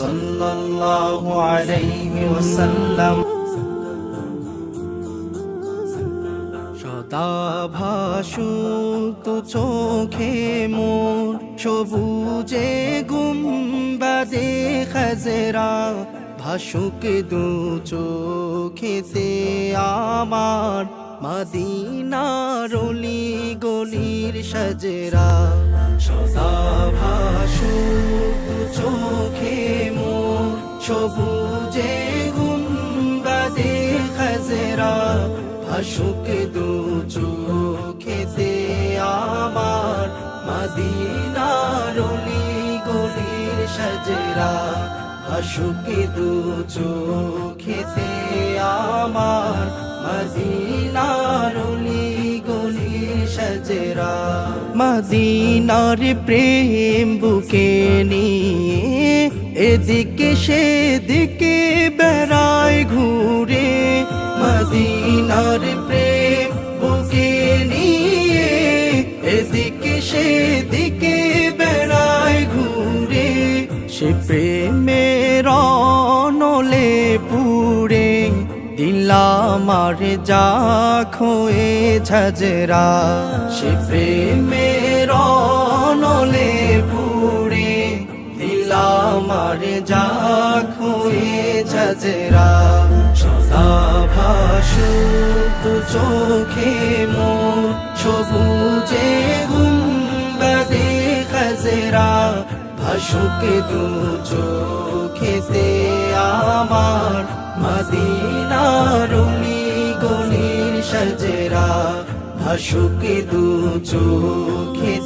সাল্লাল্লাহু আলাইহি ওয়াসাল্লাম। সদা ভাসু তো চোখে মোর সবুজে গুম্বাদে খাজরা, ভাসুক দু চোখেতে আমার মাদিনার অলি গলির সাজেরা। সদা ভাসু তো চোখে সবুজে গুম্বাদে খাজরা ভাসুক দু চোখেতে আমার মাদিনার গলির সাজেরা ভাসুক দু চোখেতে আমার মাদিনার গলির সাজেরা। মাদিনার প্রেম বুকে এদিকে সেদিকে বেড়ায় ঘুরে মদিনার প্রেম বুকে নিয়ে। এদিকে সেদিকে বেড়ায় ঘুরে সে প্রেমের নলে পুরে দিলামার যা খোয়ে ঝাজরা সে প্রেমের নলে দিলামার যা খোয়ে ঝাজরা সদা চোখে মোর সবুজে গুম্বাদে খাজরা ভাসুক চোখেতে আমার মদিনার গলির সজরা, ভাসুক দু চোখেতে